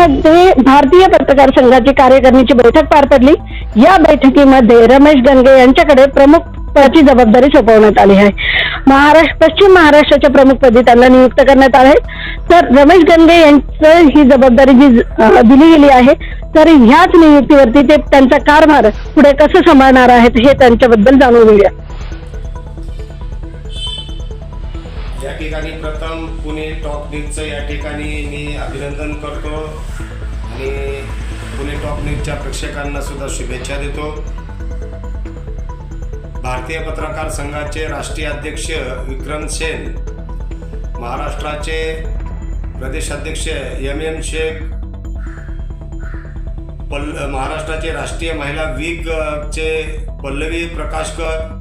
बैठकीमध्ये भारतीय पत्रकार संघाची कार्यकारिणीची बैठक पार पडली. या बैठकीमध्ये रमेश गंगे यांच्याकडे प्रमुख पदाची जबाबदारी सोपवण्यात आली आहे. महाराष्ट्र पश्चिम महाराष्ट्राच्या प्रमुखपदी त्यांना नियुक्त करण्यात आले तर रमेश गंगे यांचं ही जबाबदारी जी दिली गेली आहे तर ह्याच नियुक्तीवरती ते त्यांचा कारभार पुढे कसं सांभाळणार आहेत हे त्यांच्याबद्दल जाणून घेऊया. ठिकाणी प्रथम पुणे टॉप न्यूजचं या ठिकाणी मी अभिनंदन करतो आणि पुणे टॉप न्यूजच्या प्रेक्षकांना सुद्धा शुभेच्छा देतो. भारतीय पत्रकार संघाचे राष्ट्रीय अध्यक्ष विक्रम सेन महाराष्ट्राचे प्रदेशाध्यक्ष एम एम शेख पल महाराष्ट्राचे राष्ट्रीय महिला वीग चे पल्लवी प्रकाशकर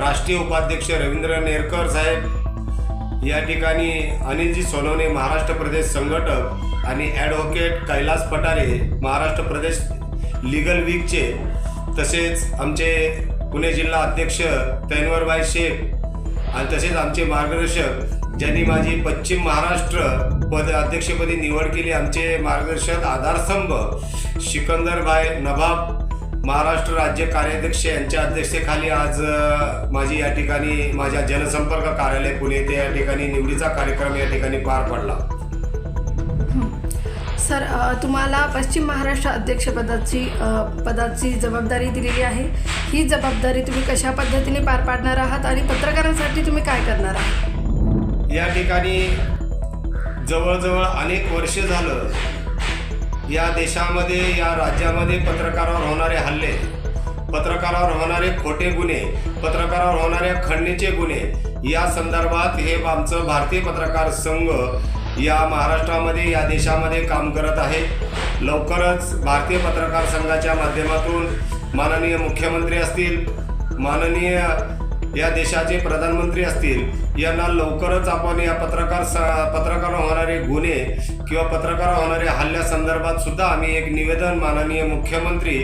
राष्ट्रीय उपाध्यक्ष रवींद्र नेरकर साहेब या ठिकाणी अनिलजी सोनवणे महाराष्ट्र प्रदेश संघटक आणि ॲडव्होकेट कैलास पटारे महाराष्ट्र प्रदेश लिगल वीकचे तसेच आमचे पुणे जिल्हा अध्यक्ष तैनवरबाई शेख आणि तसेच आमचे मार्गदर्शक ज्यांनी माझी पश्चिम महाराष्ट्र पद अध्यक्षपदी निवड केली आमचे मार्गदर्शक आधारस्तंभ सिकंदरभाई नवाब महाराष्ट्र राज्य कार्याध्यक्ष यांच्या अध्यक्षतेखाली आज माझी या ठिकाणी माझ्या जनसंपर्क कार्यालय पुणे येथे या ठिकाणी निवडीचा कार्यक्रम या ठिकाणी पार पडला. सर तुम्हाला पश्चिम महाराष्ट्र अध्यक्षपदाची पदाची जबाबदारी दिलेली आहे. ही जबाबदारी तुम्ही कशा पद्धतीने पार पाडणार आहात आणि पत्रकारांसाठी तुम्ही काय करणार आहात? या ठिकाणी जवळजवळ अनेक वर्षे झालं या देशामध्ये या राज्यामध्ये पत्रकारावर होणारे हल्ले पत्रकारावर होणारे खोटे गुन्हे पत्रकारावर होणारे खंडणीचे गुन्हे या संदर्भात हे आमचं भारतीय पत्रकार संघ या महाराष्ट्रामध्ये या देशामध्ये काम करत आहे. लवकरच भारतीय पत्रकार संघाच्या माध्यमातून माननीय मुख्यमंत्री असतील माननीय या देशाचे प्रधानमंत्री असतील यांना लवकरच आपण या पत्रकार स पत्रकार होणारे गुन्हे किंवा पत्रकार होणाऱ्या हल्ल्यासंदर्भात सुद्धा आम्ही एक निवेदन माननीय मुख्यमंत्री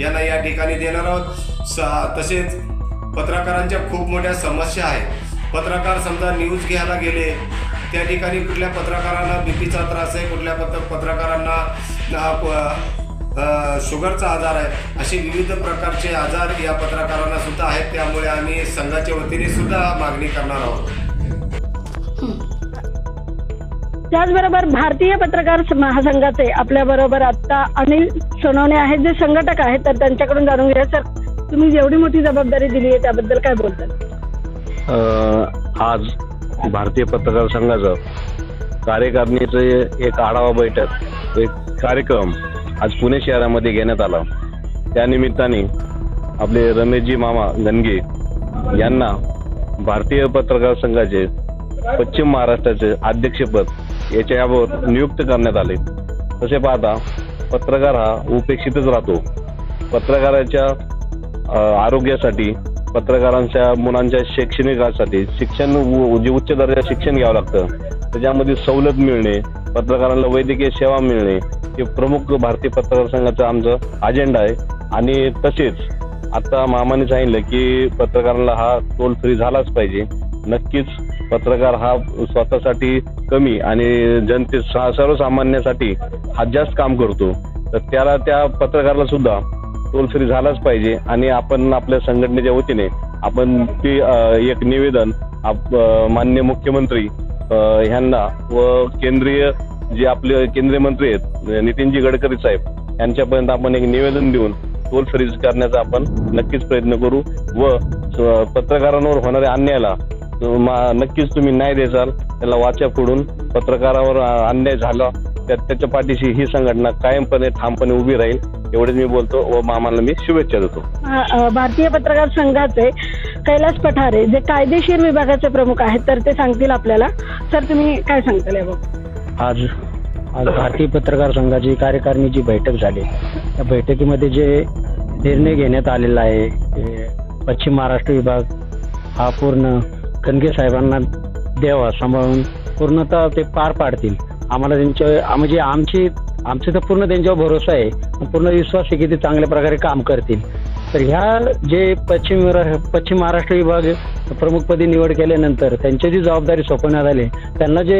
यांना या ठिकाणी देणार आहोत. स तसेच पत्रकारांच्या खूप मोठ्या समस्या आहेत. पत्रकार समजा न्यूज घ्यायला गेले त्या ठिकाणी कुठल्या पत्रकारांना बीपीचा त्रास आहे कुठल्या पत्र पत्रकारांना शुगरचा आजार आहे. असे विविध प्रकारचे आजार या पत्रकारांना सुद्धा आहेत. त्यामुळे आम्ही संघाच्या वतीने सुद्धा मागणी करणार आहोत. त्याचबरोबर भारतीय पत्रकार महासंघाचे आपल्या बरोबर आता अनिल सोनवणे आहेत जे संघटक आहेत तर त्यांच्याकडून जाणून घेऊया. सर तुम्ही जेवढी मोठी जबाबदारी दिली आहे त्याबद्दल काय बोलताल अ, आज भारतीय पत्रकार संघाचं कार्यकारिणीचं एक आढावा बैठक एक कार्यक्रम आज पुणे शहरामध्ये घेण्यात आला. त्यानिमित्ताने आपले रमेशजी मामा गणगे यांना भारतीय पत्रकार संघाचे पश्चिम महाराष्ट्राचे अध्यक्षपद याच्याबाबत नियुक्त करण्यात आले. तसे पाहता पत्रकार हा उपेक्षितच राहतो. पत्रकाराच्या आरोग्यासाठी पत्रकारांच्या मुलांच्या शैक्षणिकासाठी शिक्षण उ- जे उच्च दर्जा शिक्षण घ्यावं लागतं. त्याच्यामध्ये सवलत मिळणे पत्रकारांना वैद्यकीय सेवा मिळणे हे प्रमुख भारतीय पत्रकार संघाचा आमचं अजेंडा आहे. आणि तसेच आता मामाने सांगितलं की पत्रकारांना हा टोल फ्री झालाच पाहिजे. नक्कीच पत्रकार हा स्वतःसाठी कमी आणि जनते सर्वसामान्यासाठी हा जास्त काम करतो. तर त्याला त्या पत्रकाराला सुद्धा टोल फ्री झालाच पाहिजे. आणि आपण आपल्या संघटनेच्या वतीने आपण ती एक निवेदन आप- मान्य मुख्यमंत्री ह्यांना व केंद्रीय जे आपले केंद्रीय मंत्री आहेत नितीनजी गडकरी साहेब यांच्यापर्यंत आपण एक निवेदन देऊन टोल फ्री करण्याचा आपण नक्कीच प्रयत्न करू व पत्रकारांवर होणाऱ्या अन्यायाला नक्कीच तुम्ही न्याय देसाल त्याला वाचा फोडून पत्रकारावर अन्याय झाला त्या त्याच्या पाठीशी ही संघटना कायमपणे ठामपणे उभी राहील एवढेच मी बोलतो व मामाला मी शुभेच्छा देतो. भारतीय पत्रकार संघाचे कैलास पठारे जे कायदेशीर विभागाचे प्रमुख आहेत तर ते सांगतील आपल्याला. सर तुम्ही काय सांगताल याबाबत? आज आज भारतीय पत्रकार संघाची कार्यकारिणीची बैठक झाली. त्या बैठकीमध्ये जे निर्णय घेण्यात आलेला आहे पश्चिम महाराष्ट्र विभाग हा पूर्ण कणगे साहेबांना द्यावा सांभाळून पूर्णतः ते पार पाडतील. आम्हाला त्यांच्या म्हणजे आमची आमचे तर पूर्ण त्यांच्यावर भरोसा आहे पूर्ण विश्वास आहे की ते चांगल्या प्रकारे काम करतील. तर ह्या जे पश्चिम पश्चिम महाराष्ट्र विभाग प्रमुखपदी निवड केल्यानंतर त्यांची जी जबाबदारी सोपवण्यात आली त्यांना जे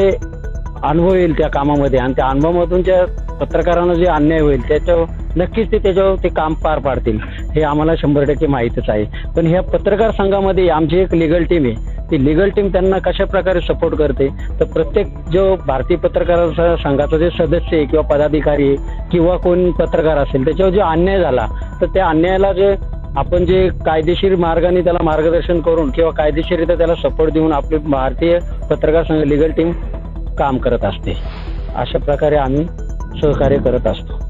अनुभव येईल त्या कामामध्ये. आणि त्या अनुभवामधून ज्या पत्रकारांना जे अन्याय होईल त्याच्यावर नक्कीच ते त्याच्यावर ते काम पार पाडतील. हे आम्हाला शंभर टक्के माहीतच आहे. पण ह्या पत्रकार संघामध्ये आमची एक लिगल टीम आहे. ती लिगल टीम त्यांना कशा प्रकारे सपोर्ट करते? तर प्रत्येक जो भारतीय पत्रकार संघाचा जे सदस्य आहे किंवा पदाधिकारी आहे किंवा कोण पत्रकार असेल त्याच्यावर जो अन्याय झाला तर त्या अन्यायाला जे आपण जे कायदेशीर मार्गाने त्याला मार्गदर्शन करून किंवा कायदेशीररित्या त्याला सपोर्ट देऊन आपली भारतीय पत्रकार संघ लिगल टीम काम करत असते. अशा प्रकारे आम्ही सहकार्य करत असतो.